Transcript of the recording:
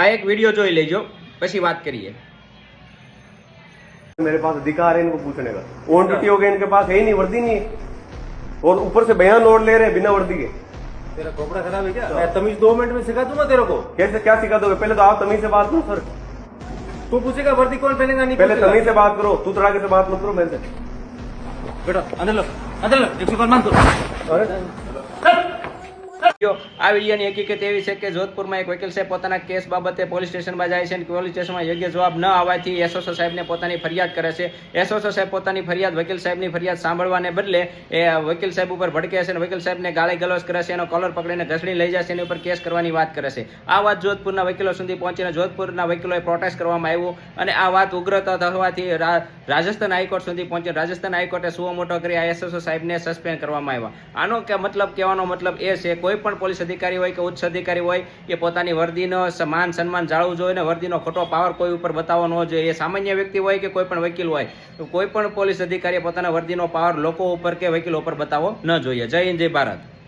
આ એક વિડીયો જોઈ લેજો પછી વાત કરીએ मेरे पास अधिकार है इनको पूछने का ऑन ड्यूटी हो गए इनके पास है ही नहीं वर्दी नहीं है और ऊपर से बयान नोट ले रहे हैं बिना वर्दी के तेरा कपड़ा खराब है क्या मैं तमीज दो मिनट में सिखा दूंगा तेरे को कैसे क्या सिखा दोगे पहले तो आप तमीज से बात करो सर तू पूछेगा वर्दी कौन पहनेगा नहीं पहले पूछेगा? तमीज से बात करो तू तड़ाके से बात मत करो मेरे से बेटा अंदर लो अंदर लो एक बार मान दो જો આ વિડીયોની હકીકત એવી છે કે જોધપુરમાં એક વકીલ સાહેબ પોતાના કેસ બાબતે પોલીસ સ્ટેશનમાં જાય છે અને પોલીસ સ્ટેશનમાં યોગ્ય જવાબ ન આવવાથી એસઓસો સાહેબને પોતાની ફરિયાદ કરે છે. એસઓસો સાહેબ પોતાની ફરિયાદ વકીલ સાહેબની ફરિયાદ સાંભળવાને બદલે એ વકીલ સાહેબ ઉપર ભડકે છે અને વકીલ સાહેબને ગાળી ગલોશ કરે છે, એનો કોલર પકડીને ઘસડી લઈ જશે એની ઉપર કેસ કરવાની વાત કરે છે. આ વાત જોધપુરના વકીલો સુધી પહોંચીને જોધપુરના વકીલોએ પ્રોટેસ્ટ કરવામાં આવ્યું અને આ વાત ઉગ્રતા થવાથી રાજસ્થાન હાઈકોર્ટ સુધી પહોંચી રાજસ્થાન હાઈકોર્ટે સુઓ મોટો કરી આ એસએસઓ સાહેબને સસ્પેન્ડ કરવામાં આવ્યા. આનો કે, મતલબ કહેવાનો મતલબ એ છે, કોઈ પણ પોલીસ અધિકારી હોય કે ઉચ્ચ અધિકારી હોય, એ પોતાની વર્દીનો માન સન્માન જાળવવું જોઈએ ને વર્દીનો ખોટો પાવર કોઈ ઉપર બતાવવો ન જોઈએ. એ સામાન્ય વ્યક્તિ હોય કે કોઈ પણ વકીલ હોય કોઈ પણ પોલીસ અધિકારીએ પોતાના વર્દીનો પાવર લોકો ઉપર કે વકીલો ઉપર બતાવવો ન જોઈએ. જય હિન્દ, જય ભારત.